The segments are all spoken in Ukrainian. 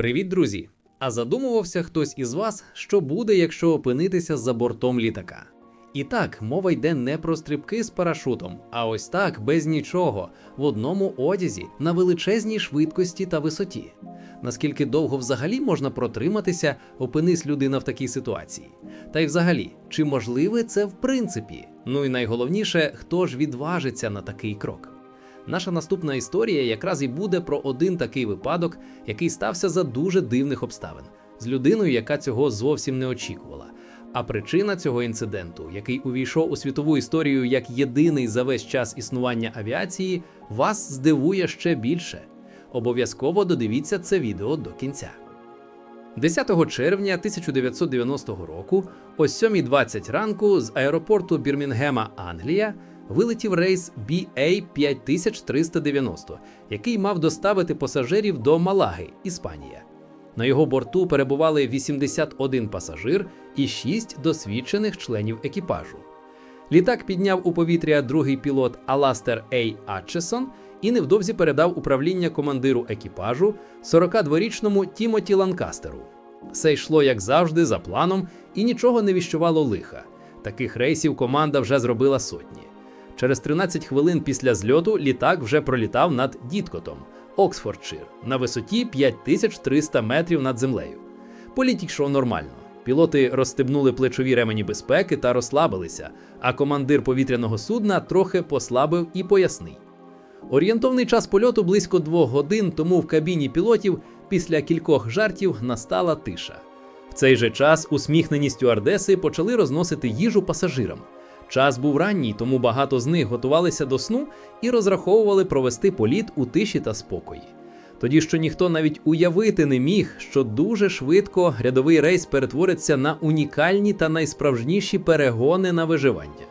Привіт, друзі! А задумувався хтось із вас, що буде, якщо опинитися за бортом літака? І так, мова йде не про стрибки з парашутом, а ось так, без нічого, в одному одязі, на величезній швидкості та висоті. Наскільки довго взагалі можна протриматися, опинись людина в такій ситуації? Та й взагалі, чи можливе це в принципі? Ну і найголовніше, хто ж відважиться на такий крок? Наша наступна історія якраз і буде про один такий випадок, який стався за дуже дивних обставин, з людиною, яка цього зовсім не очікувала. А причина цього інциденту, який увійшов у світову історію як єдиний за весь час існування авіації, вас здивує ще більше. Обов'язково додивіться це відео до кінця. 10 червня 1990 року, о 7.20 ранку, з аеропорту Бірмінгема, Англія, вилетів рейс BA 5390, який мав доставити пасажирів до Малаги, Іспанія. На його борту перебували 81 пасажир і 6 досвідчених членів екіпажу. Літак підняв у повітря другий пілот Аластер Ей Атчесон і невдовзі передав управління командиру екіпажу 42-річному Тімоті Ланкастеру. Все йшло, як завжди, за планом, і нічого не віщувало лиха. Таких рейсів команда вже зробила сотні. Через 13 хвилин після зльоту літак вже пролітав над Діткотом, Оксфордшир, на висоті 5300 метрів над землею. Політ йшов нормально. Пілоти розстебнули плечові ремені безпеки та розслабилися, а командир повітряного судна трохи послабив і пояснив. Орієнтовний час польоту близько двох годин, тому в кабіні пілотів після кількох жартів настала тиша. В цей же час усміхнені стюардеси почали розносити їжу пасажирам. Час був ранній, тому багато з них готувалися до сну і розраховували провести політ у тиші та спокої. Тоді що ніхто навіть уявити не міг, що дуже швидко рядовий рейс перетвориться на унікальні та найсправжніші перегони на виживання.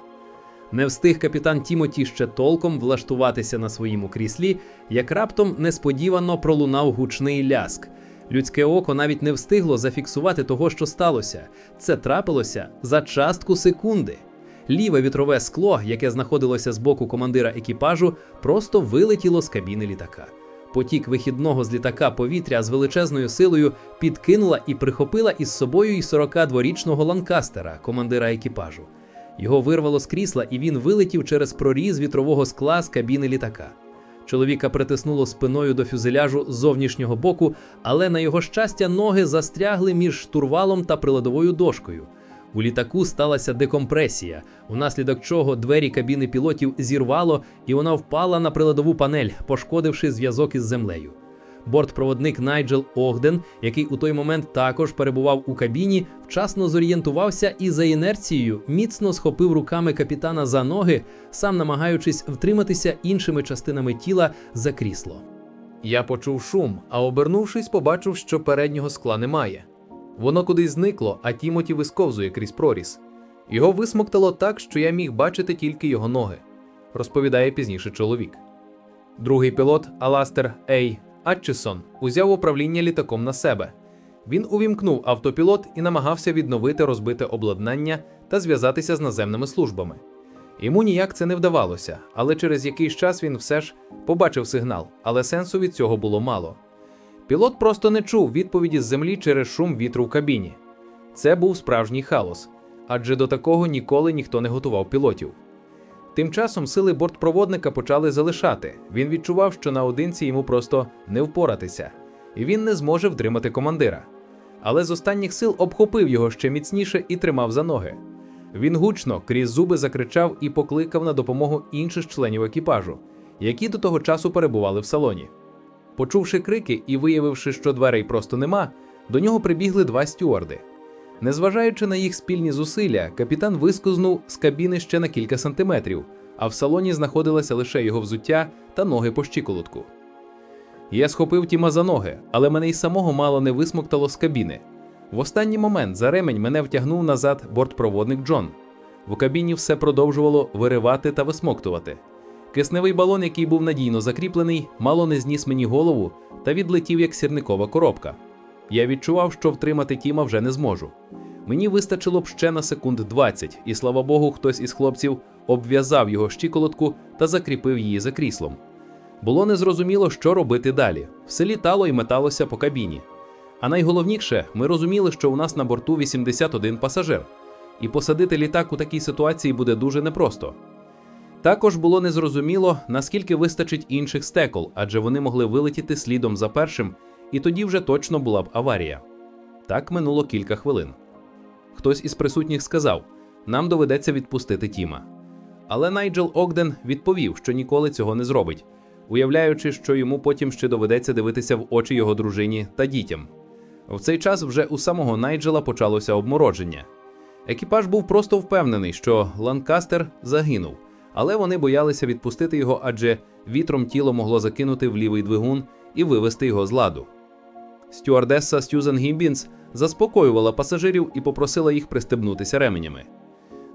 Не встиг капітан Тімоті ще толком влаштуватися на своєму кріслі, як раптом несподівано пролунав гучний ляск. Людське око навіть не встигло зафіксувати того, що сталося. Це трапилося за частку секунди. Ліве вітрове скло, яке знаходилося з боку командира екіпажу, просто вилетіло з кабіни літака. Потік вихідного з літака повітря з величезною силою підкинула і прихопила із собою й 42-річного ланкастера, командира екіпажу. Його вирвало з крісла, і він вилетів через проріз вітрового скла з кабіни літака. Чоловіка притиснуло спиною до фюзеляжу з зовнішнього боку, але на його щастя ноги застрягли між штурвалом та приладовою дошкою. У літаку сталася декомпресія, унаслідок чого двері кабіни пілотів зірвало, і вона впала на приладову панель, пошкодивши зв'язок із землею. Бортпроводник Найджел Огден, який у той момент також перебував у кабіні, вчасно зорієнтувався і за інерцією міцно схопив руками капітана за ноги, сам намагаючись втриматися іншими частинами тіла за крісло. Я почув шум, а обернувшись, побачив, що переднього скла немає. Воно кудись зникло, а Тімоті висковзує крізь проріз. Його висмоктало так, що я міг бачити тільки його ноги, розповідає пізніше чоловік. Другий пілот Аластер Ей Атчесон узяв управління літаком на себе. Він увімкнув автопілот і намагався відновити розбите обладнання та зв'язатися з наземними службами. Йому ніяк це не вдавалося, але через якийсь час він все ж побачив сигнал, але сенсу від цього було мало. Пілот просто не чув відповіді з землі через шум вітру в кабіні. Це був справжній хаос, адже до такого ніколи ніхто не готував пілотів. Тим часом сили бортпроводника почали залишати. Він відчував, що наодинці йому просто не впоратися, і він не зможе втримати командира. Але з останніх сил обхопив його ще міцніше і тримав за ноги. Він гучно крізь зуби закричав і покликав на допомогу інших членів екіпажу, які до того часу перебували в салоні. Почувши крики і виявивши, що дверей просто нема, до нього прибігли два стюарди. Незважаючи на їх спільні зусилля, капітан вискознув з кабіни ще на кілька сантиметрів, а в салоні знаходилося лише його взуття та ноги по щиколотку. Я схопив Тіма за ноги, але мене й самого мало не висмоктало з кабіни. В останній момент за ремень мене втягнув назад бортпроводник Джон. В кабіні все продовжувало виривати та висмоктувати. Кисневий балон, який був надійно закріплений, мало не зніс мені голову та відлетів як сірникова коробка. Я відчував, що втримати Тіма вже не зможу. Мені вистачило б ще на секунд 20, і слава Богу, хтось із хлопців обв'язав його щиколотку та закріпив її за кріслом. Було незрозуміло, що робити далі. Все літало і металося по кабіні. А найголовніше, ми розуміли, що у нас на борту 81 пасажир, і посадити літак у такій ситуації буде дуже непросто. Також було незрозуміло, наскільки вистачить інших стекол, адже вони могли вилетіти слідом за першим, і тоді вже точно була б аварія. Так минуло кілька хвилин. Хтось із присутніх сказав: нам доведеться відпустити Тіма. Але Найджел Огден відповів, що ніколи цього не зробить, уявляючи, що йому потім ще доведеться дивитися в очі його дружині та дітям. В цей час вже у самого Найджела почалося обмородження. Екіпаж був просто впевнений, що Ланкастер загинув, але вони боялися відпустити його, адже вітром тіло могло закинути в лівий двигун і вивести його з ладу. Стюардеса Стюзен Гімбінс заспокоювала пасажирів і попросила їх пристебнутися ременями.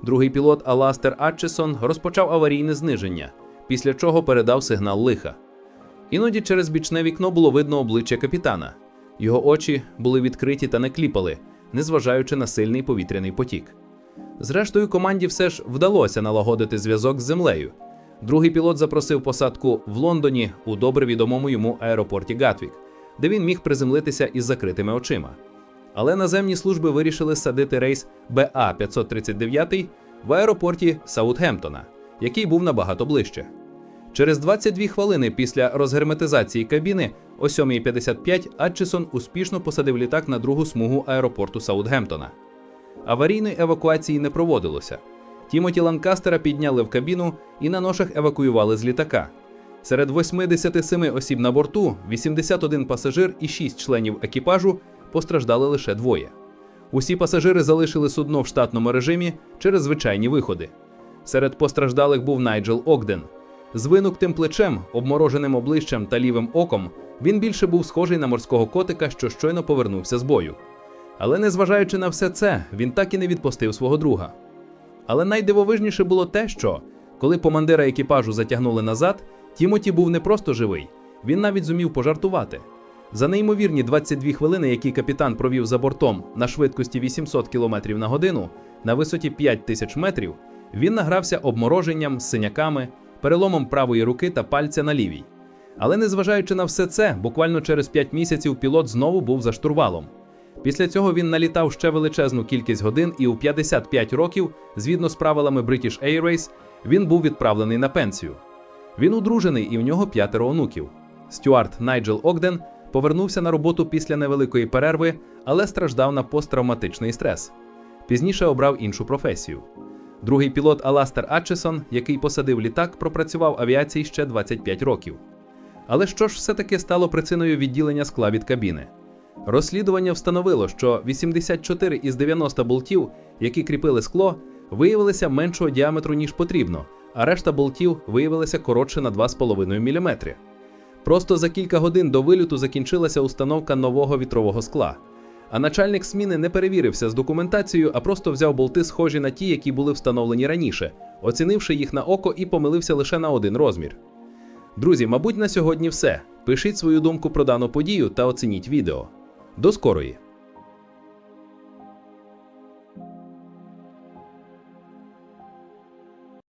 Другий пілот Аластер Атчесон розпочав аварійне зниження, після чого передав сигнал лиха. Іноді через бічне вікно було видно обличчя капітана. Його очі були відкриті та не кліпали, незважаючи на сильний повітряний потік. Зрештою, команді все ж вдалося налагодити зв'язок з землею. Другий пілот запросив посадку в Лондоні у добре відомому йому аеропорті Гатвік, де він міг приземлитися із закритими очима. Але наземні служби вирішили садити рейс БА 539 в аеропорті Саутгемптона, який був набагато ближче. Через 22 хвилини після розгерметизації кабіни о 7.55 Атчесон успішно посадив літак на другу смугу аеропорту Саутгемптона. Аварійної евакуації не проводилося. Тімоті Ланкастера підняли в кабіну і на ношах евакуювали з літака. Серед 87 осіб на борту 81 пасажир і 6 членів екіпажу постраждали лише двоє. Усі пасажири залишили судно в штатному режимі через звичайні виходи. Серед постраждалих був Найджел Огден. З винуктим плечем, обмороженим обличчям та лівим оком, він більше був схожий на морського котика, що щойно повернувся з бою. Але незважаючи на все це, він так і не відпустив свого друга. Але найдивовижніше було те, що коли командира екіпажу затягнули назад, Тімоті був не просто живий, він навіть зумів пожартувати. За неймовірні 22 хвилини, які капітан провів за бортом на швидкості 800 км на годину на висоті 5000 метрів, він награвся обмороженням, синяками, переломом правої руки та пальця на лівій. Але незважаючи на все це, буквально через 5 місяців пілот знову був за штурвалом. Після цього він налітав ще величезну кількість годин, і у 55 років, згідно з правилами British Airways, він був відправлений на пенсію. Він одружений і в нього п'ятеро онуків. Стюарт Найджел Огден повернувся на роботу після невеликої перерви, але страждав на посттравматичний стрес. Пізніше обрав іншу професію. Другий пілот Аластер Атчесон, який посадив літак, пропрацював авіації ще 25 років. Але що ж все-таки стало причиною відділення скла від кабіни? Розслідування встановило, що 84 із 90 болтів, які кріпили скло, виявилися меншого діаметру, ніж потрібно, а решта болтів виявилися коротше на 2,5 мм. Просто за кілька годин до виліту закінчилася установка нового вітрового скла. А начальник зміни не перевірився з документацією, а просто взяв болти, схожі на ті, які були встановлені раніше, оцінивши їх на око і помилився лише на один розмір. Друзі, мабуть, на сьогодні все. Пишіть свою думку про дану подію та оцініть відео. До скорої!